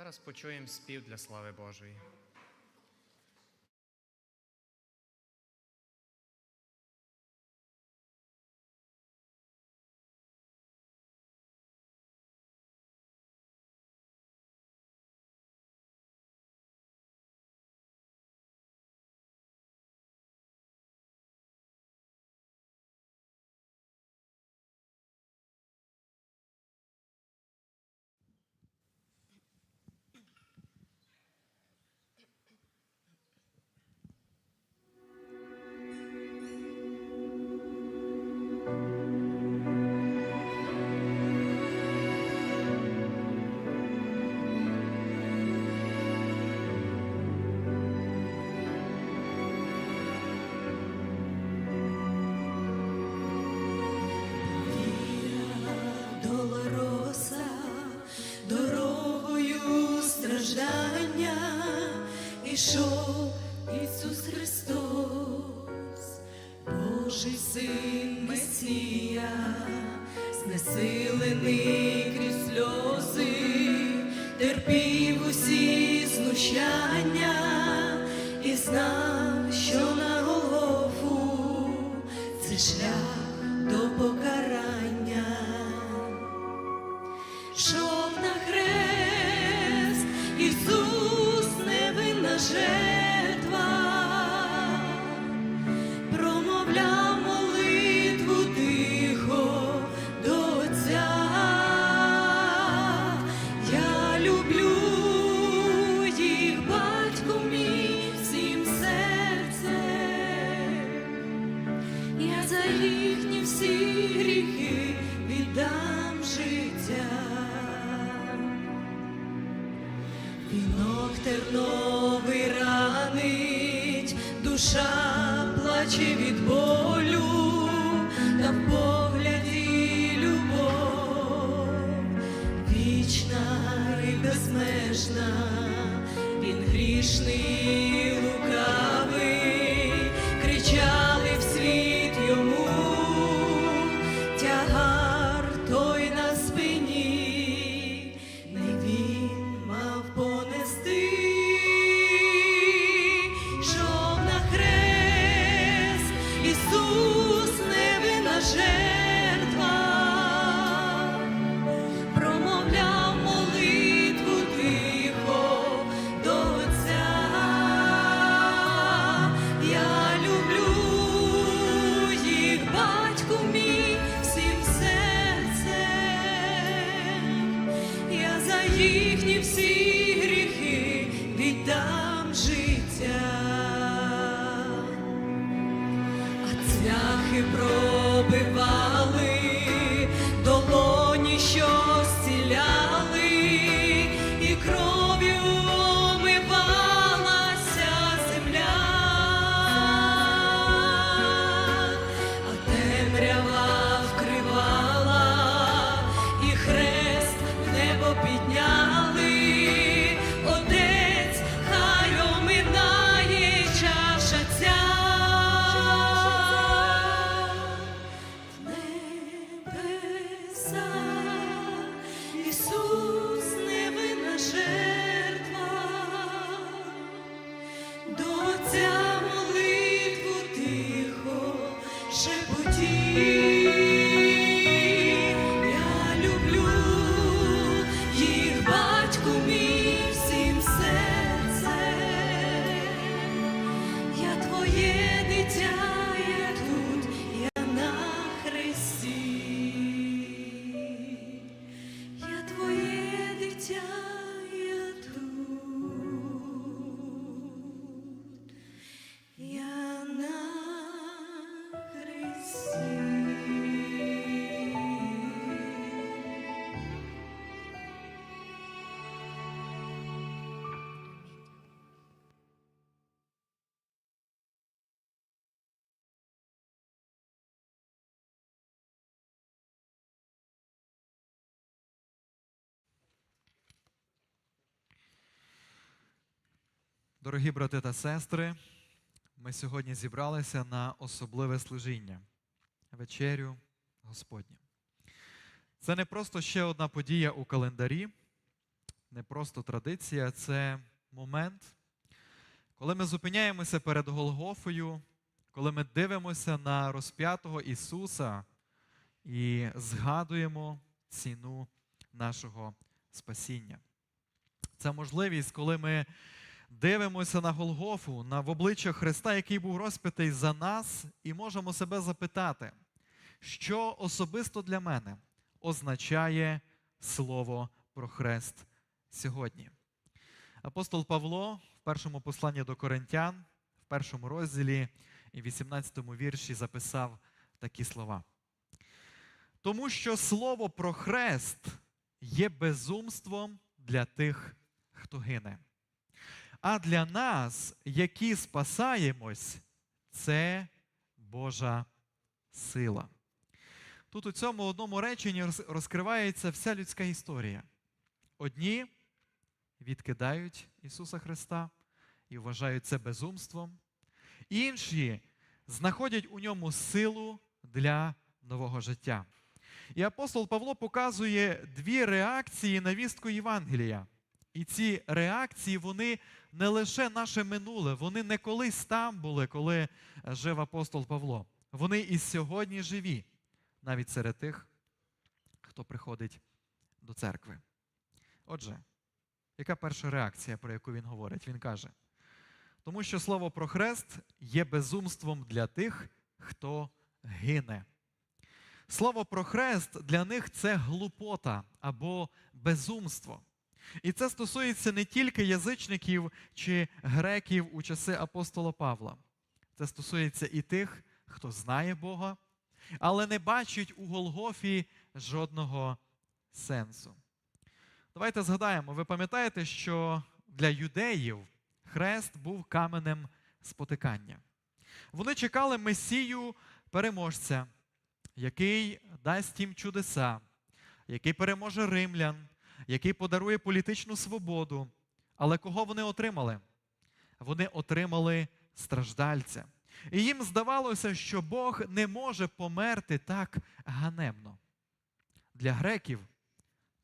Зараз почуємо спів для слави Божої. пішов Ісус Христос, Божий син Месія, знесилений крізь сльози, терпів усі знущання і знав. вічна і безмежна, він грішний, лукавий, кричав. Дорогі брати та сестри, ми сьогодні зібралися на особливе служіння, вечерю Господню. Це не просто ще одна подія у календарі, не просто традиція, це момент, коли ми зупиняємося перед Голгофою, коли ми дивимося на розп'ятого Ісуса і згадуємо ціну нашого спасіння. Це можливість, коли ми дивимося на Голгофу, на в обличчя Христа, який був розп'ятий за нас, і можемо себе запитати, що особисто для мене означає слово про хрест сьогодні. Апостол Павло в першому посланні до Коринтян, в першому розділі і 18 вірші записав такі слова. Тому що слово про хрест є безумством для тих, хто гине. А для нас, які спасаємось, це Божа сила. Тут у цьому одному реченні розкривається вся людська історія. Одні відкидають Ісуса Христа і вважають це безумством, інші знаходять у ньому силу для нового життя. І апостол Павло показує дві реакції на вістку Євангелія. І ці реакції, вони не лише наше минуле, вони не колись там були, коли е, жив апостол Павло. Вони і сьогодні живі, навіть серед тих, хто приходить до церкви. Отже, яка перша реакція, про яку він говорить? Він каже: тому що слово про хрест є безумством для тих, хто гине. Слово про хрест для них це глупота або безумство. І це стосується не тільки язичників чи греків у часи апостола Павла. Це стосується і тих, хто знає Бога, але не бачить у Голгофі жодного сенсу. Давайте згадаємо, ви пам'ятаєте, що для юдеїв хрест був каменем спотикання. Вони чекали Месію переможця, який дасть їм чудеса, який переможе римлян, який подарує політичну свободу. Але кого вони отримали? Вони отримали страждальця. І їм здавалося, що Бог не може померти так ганебно. Для греків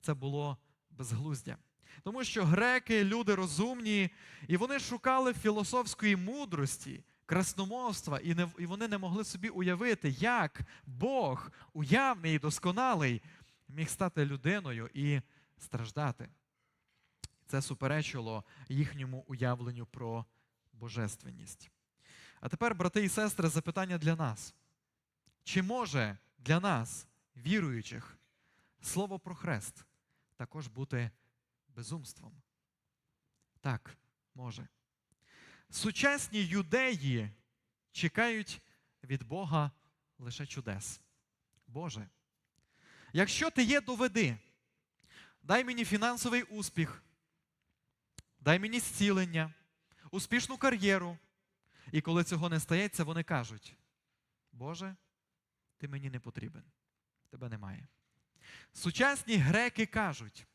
це було безглуздя. Тому що греки люди розумні, і вони шукали філософської мудрості, красномовства, і, не, і вони не могли собі уявити, як Бог, уявний і досконалий, міг стати людиною і страждати. Це суперечило їхньому уявленню про божественність. А тепер, брати і сестри, запитання для нас. Чи може для нас, віруючих, слово про хрест також бути безумством? Так, може. Сучасні юдеї чекають від Бога лише чудес. Боже, якщо ти є, доведи. Дай мені фінансовий успіх, дай мені зцілення, успішну кар'єру. І коли цього не стається, вони кажуть: Боже, ти мені не потрібен, тебе немає. Сучасні греки кажуть: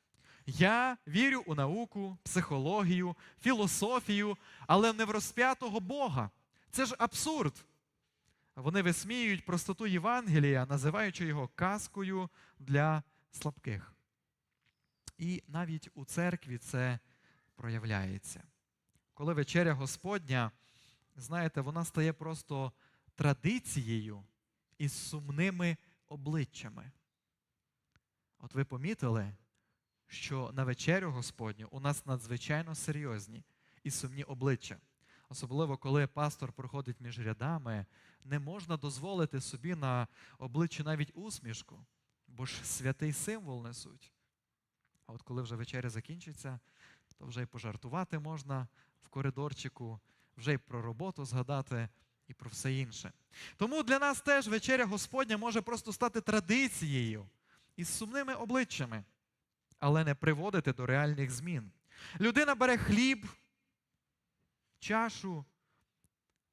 я вірю у науку, психологію, філософію, але не в розп'ятого Бога. Це ж абсурд. Вони висміюють простоту Євангелія, називаючи його казкою для слабких. І навіть у церкві це проявляється. Коли вечеря Господня, знаєте, вона стає просто традицією із сумними обличчями. От ви помітили, що на вечерю Господню у нас надзвичайно серйозні і сумні обличчя. Особливо, коли пастор проходить між рядами, не можна дозволити собі на обличчі навіть усмішку, бо ж святий символ несуть. А от коли вже вечеря закінчиться, то вже й пожартувати можна в коридорчику, вже й про роботу згадати і про все інше. Тому для нас теж вечеря Господня може просто стати традицією із сумними обличчями, але не приводити до реальних змін. Людина бере хліб, чашу,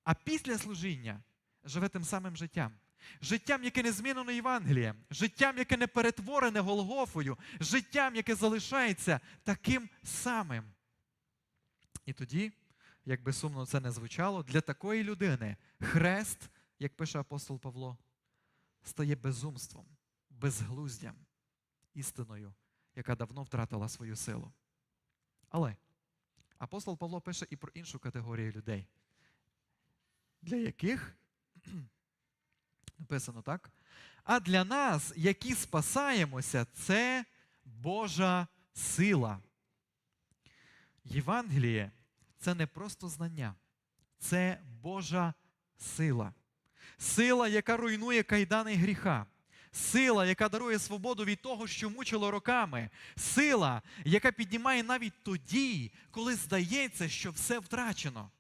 а після служіння живе тим самим життям. Життям, яке не змінено Євангелієм, життям, яке не перетворене Голгофою, життям, яке залишається таким самим. І тоді, як би сумно це не звучало, для такої людини хрест, як пише апостол Павло, стає безумством, безглуздям, істиною, яка давно втратила свою силу. Але апостол Павло пише і про іншу категорію людей, для яких написано так. А для нас, які спасаємося, це Божа сила. Євангеліє це не просто знання, це Божа сила. Сила, яка руйнує кайдани гріха. Сила, яка дарує свободу від того, що мучило роками. Сила, яка піднімає навіть тоді, коли здається, що все втрачено.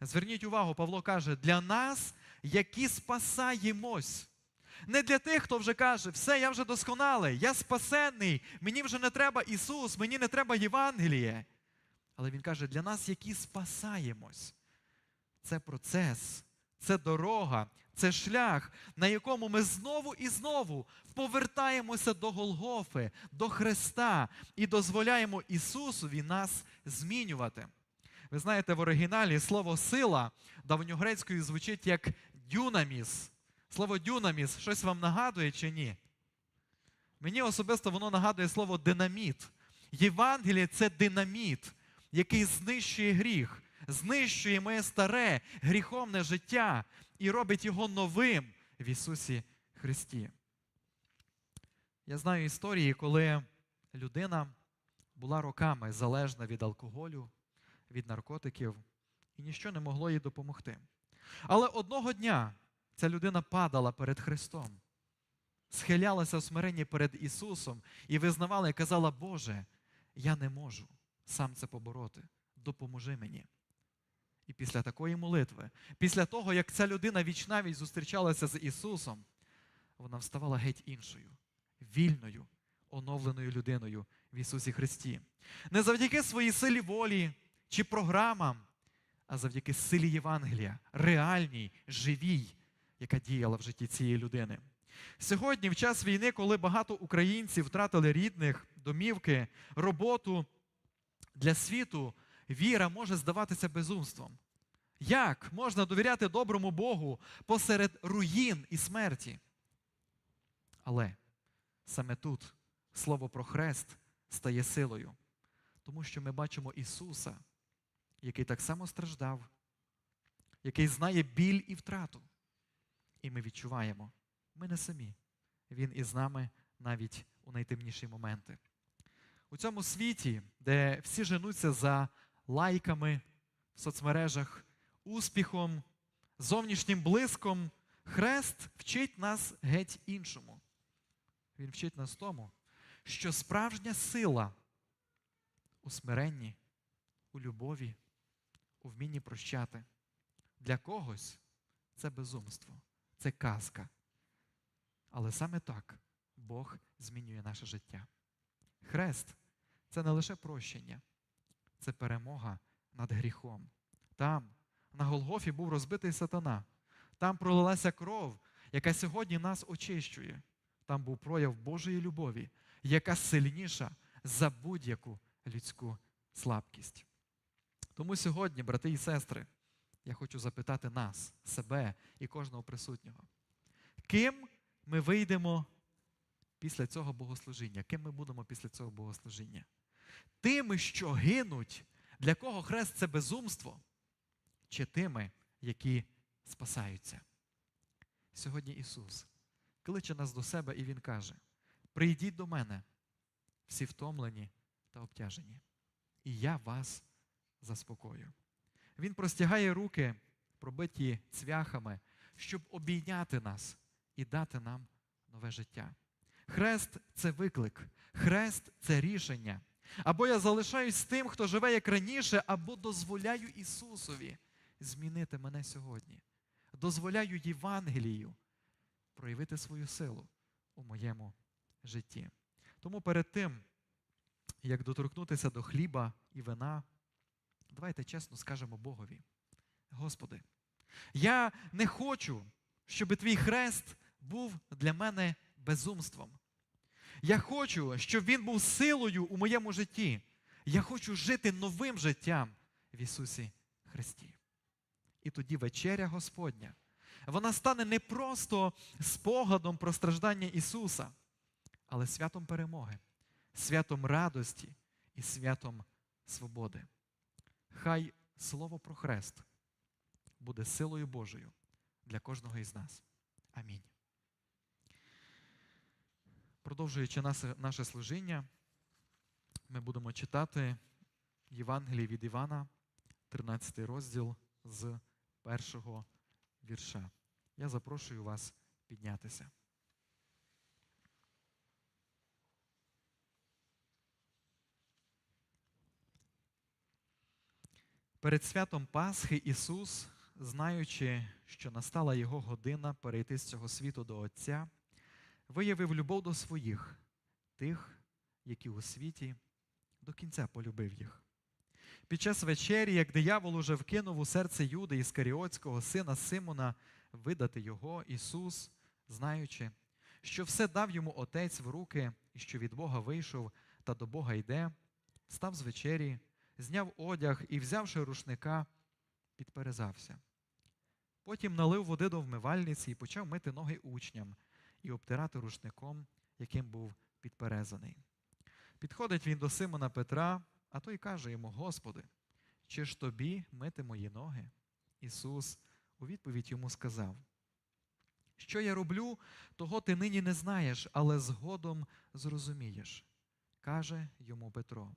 Зверніть увагу, Павло каже, для нас, які спасаємось. Не для тих, хто вже каже, все, я вже досконалий, я спасенний, мені вже не треба Ісус, мені не треба Євангеліє. Але Він каже, для нас, які спасаємось. Це процес, це дорога, це шлях, на якому ми знову і знову повертаємося до Голгофи, до Христа і дозволяємо Ісусові нас змінювати. Ви знаєте, в оригіналі слово сила давньогрецькою звучить як дюнаміс. Слово дюнаміс щось вам нагадує чи ні? Мені особисто воно нагадує слово динаміт. Євангеліє це динаміт, який знищує гріх, знищує моє старе гріховне життя і робить його новим в Ісусі Христі. Я знаю історії, коли людина була роками залежна від алкоголю, від наркотиків, і ніщо не могло їй допомогти. Але одного дня ця людина падала перед Христом, схилялася в смиренні перед Ісусом і визнавала і казала, Боже, я не можу сам це побороти. Допоможи мені. І після такої молитви, після того, як ця людина вічнавість зустрічалася з Ісусом, вона вставала геть іншою, вільною, оновленою людиною в Ісусі Христі. Не завдяки своїй силі волі чи програмам, а завдяки силі Євангелія, реальній, живій, яка діяла в житті цієї людини. Сьогодні, в час війни, коли багато українців втратили рідних, домівки, роботу, для світу віра може здаватися безумством. Як можна довіряти доброму Богу посеред руїн і смерті? Але саме тут слово про хрест стає силою, тому що ми бачимо Ісуса, який так само страждав, який знає біль і втрату. І ми відчуваємо, ми не самі. Він із нами навіть у найтемніші моменти. У цьому світі, де всі женуться за лайками в соцмережах, успіхом, зовнішнім блиском, хрест вчить нас геть іншому. Він вчить нас тому, що справжня сила у смиренні, у любові, вмінні прощати. Для когось це безумство, це казка. Але саме так Бог змінює наше життя. Хрест це не лише прощення, це перемога над гріхом. Там, на Голгофі, був розбитий сатана. Там пролилася кров, яка сьогодні нас очищує. Там був прояв Божої любові, яка сильніша за будь-яку людську слабкість. Тому сьогодні, брати і сестри, я хочу запитати нас, себе і кожного присутнього, ким ми вийдемо після цього богослужіння? Ким ми будемо після цього богослужіння? Тими, що гинуть, для кого хрест це безумство, чи тими, які спасаються? Сьогодні Ісус кличе нас до себе і Він каже: Прийдіть до мене, всі втомлені та обтяжені, і я вас заспокою. Він простягає руки, пробиті цвяхами, щоб обійняти нас і дати нам нове життя. Хрест це виклик, хрест це рішення. Або я залишаюсь з тим, хто живе як раніше, або дозволяю Ісусові змінити мене сьогодні. Дозволяю Євангелію проявити свою силу у моєму житті. Тому перед тим, як доторкнутися до хліба і вина, давайте чесно скажемо Богові: Господи, я не хочу, щоб твій хрест був для мене безумством. Я хочу, щоб він був силою у моєму житті. Я хочу жити новим життям в Ісусі Христі. І тоді вечеря Господня, вона стане не просто спогадом про страждання Ісуса, але святом перемоги, святом радості і святом свободи. Хай слово про хрест буде силою Божою для кожного із нас. Амінь. Продовжуючи наше, служіння, ми будемо читати Євангеліє від Івана, 13 розділ з першого вірша. Я запрошую вас піднятися. Перед святом Пасхи Ісус, знаючи, що настала Його година перейти з цього світу до Отця, виявив любов до своїх, тих, які у світі до кінця полюбив їх. Під час вечері, як диявол уже вкинув у серце Юди Іскаріотського сина Симона видати його, Ісус, знаючи, що все дав йому Отець в руки, і що від Бога вийшов та до Бога йде, став з вечері, зняв одяг і, взявши рушника, підперезався. Потім налив води до вмивальниці і почав мити ноги учням і обтирати рушником, яким був підперезаний. Підходить він до Симона Петра, а той каже йому: Господи, чи ж тобі мити мої ноги? Ісус у відповідь йому сказав: Що я роблю, того ти нині не знаєш, але згодом зрозумієш. Каже йому Петро: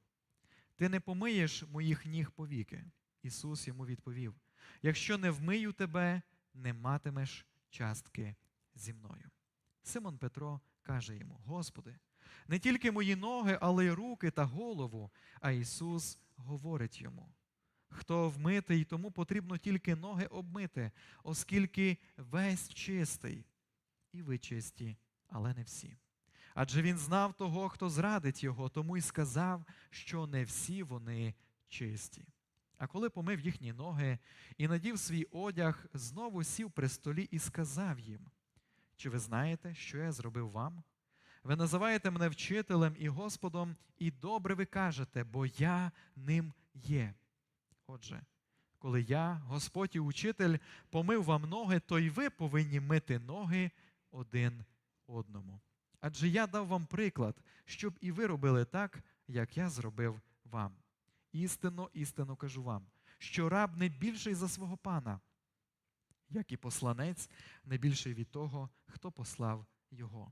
Ти не помиєш моїх ніг повіки. Ісус йому відповів: Якщо не вмию тебе, не матимеш частки зі мною. Симон Петро каже йому: Господи, не тільки мої ноги, але й руки та голову. А Ісус говорить йому: Хто вмитий, тому потрібно тільки ноги обмити, оскільки весь чистий, і ви чисті, але не всі. Адже він знав того, хто зрадить його, тому й сказав, що не всі вони чисті. А коли помив їхні ноги і надів свій одяг, знову сів при столі і сказав їм: Чи ви знаєте, що я зробив вам? Ви називаєте мене вчителем і Господом, і добре ви кажете, бо я ним є. Отже, коли я, Господь і учитель, помив вам ноги, то й ви повинні мити ноги один одному. Адже я дав вам приклад, щоб і ви робили так, як я зробив вам. Істинно, істинно кажу вам, що раб не більший за свого пана, як і посланець не більший від того, хто послав його.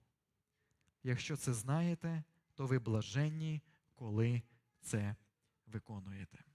Якщо це знаєте, то ви блаженні, коли це виконуєте.